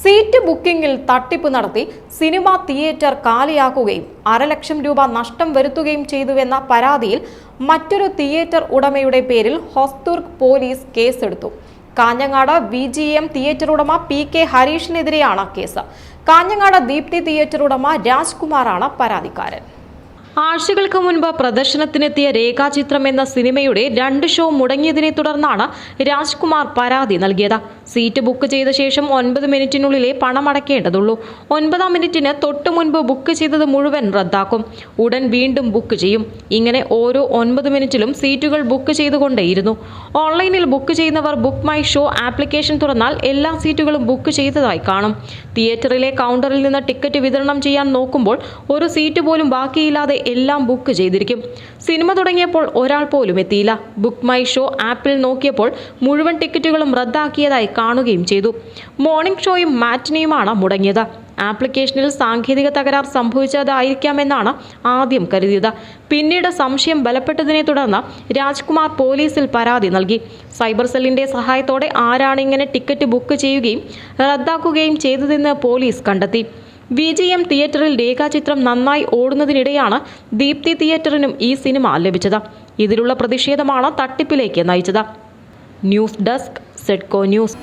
Seat ബുക്കിംഗിൽ തട്ടിപ്പ് നടത്തി cinema theatre കാലിയാക്കുകയും അരലക്ഷം രൂപ നഷ്ടം വരുത്തുകയും ചെയ്തുവെന്ന പരാതിയിൽ മറ്റൊരു തിയേറ്റർ ഉടമയുടെ പേരിൽ ഹൊസ്തുർഗ് പോലീസ് കേസെടുത്തു. Kanhangad V G M theatre ഉടമ പി കെ ഹരീഷിനെതിരെയാണ് കേസ്. കാഞ്ഞങ്ങാട് ദീപ്തി തിയേറ്റർ ഉടമ രാജ്കുമാറാണ് പരാതിക്കാരൻ. ആഴ്ചകൾക്ക് മുൻപ് പ്രദർശനത്തിനെത്തിയ രേഖാചിത്രം എന്ന സിനിമയുടെ രണ്ട് ഷോ മുടങ്ങിയതിനെ തുടർന്നാണ് രാജ്കുമാർ പരാതി നൽകിയത്. സീറ്റ് ബുക്ക് ചെയ്ത ശേഷം ഒൻപത് മിനിറ്റിനുള്ളിലെ പണമടക്കേണ്ടതുള്ളൂ ഒൻപതാം മിനിറ്റിന് തൊട്ടു മുൻപ് ബുക്ക് ചെയ്തത് മുഴുവൻ റദ്ദാക്കും. ഉടൻ വീണ്ടും ബുക്ക് ചെയ്യും. ഇങ്ങനെ ഓരോ ഒൻപത് മിനിറ്റിലും സീറ്റുകൾ ബുക്ക് ചെയ്തുകൊണ്ടേയിരുന്നു. ഓൺലൈനിൽ ബുക്ക് ചെയ്യുന്നവർ ബുക്ക് മൈ ഷോ ആപ്ലിക്കേഷൻ തുറന്നാൽ എല്ലാ സീറ്റുകളും ബുക്ക് ചെയ്തതായി കാണും. തിയേറ്ററിലെ കൗണ്ടറിൽ നിന്ന് ടിക്കറ്റ് വിതരണം ചെയ്യാൻ നോക്കുമ്പോൾ ഒരു സീറ്റ് പോലും ബാക്കിയില്ലാതെ എല്ലാം ബുക്ക് ചെയ്തിരിക്കും. സിനിമ തുടങ്ങിയപ്പോൾ ഒരാൾ പോലും എത്തിയില്ല. ബുക്ക് മൈ ഷോ ആപ്പിൽ നോക്കിയപ്പോൾ മുഴുവൻ ടിക്കറ്റുകളും റദ്ദാക്കിയതായി കാണുകയും ചെയ്തു. മോർണിംഗ് ഷോയും മാറ്റിനിയുമാണ് മുടങ്ങിയത്. ആപ്ലിക്കേഷനിൽ സാങ്കേതിക തകരാർ സംഭവിച്ചതായിരിക്കാമെന്നാണ് ആദ്യം കരുതിയത്. പിന്നീട് സംശയം ബലപ്പെട്ടതിനെ തുടർന്ന് രാജ്കുമാർ പോലീസിൽ പരാതി നൽകി. സൈബർ സെല്ലിന്റെ സഹായത്തോടെ ആരാണ് ഇങ്ങനെ ടിക്കറ്റ് ബുക്ക് ചെയ്യുകയും റദ്ദാക്കുകയും ചെയ്തതെന്ന് പോലീസ് കണ്ടെത്തി. വി ജി എം തിയേറ്ററിൽ രേഖാചിത്രം നന്നായി ഓടുന്നതിനിടെയാണ് ദീപ്തി തിയേറ്ററിനും ഈ സിനിമ ലഭിച്ചത്. ഇതിലുള്ള പ്രതിഷേധമാണ് തട്ടിപ്പിലേക്ക് നയിച്ചത്. ന്യൂസ് ഡെസ്ക് സെഡ്കോ ന്യൂസ്.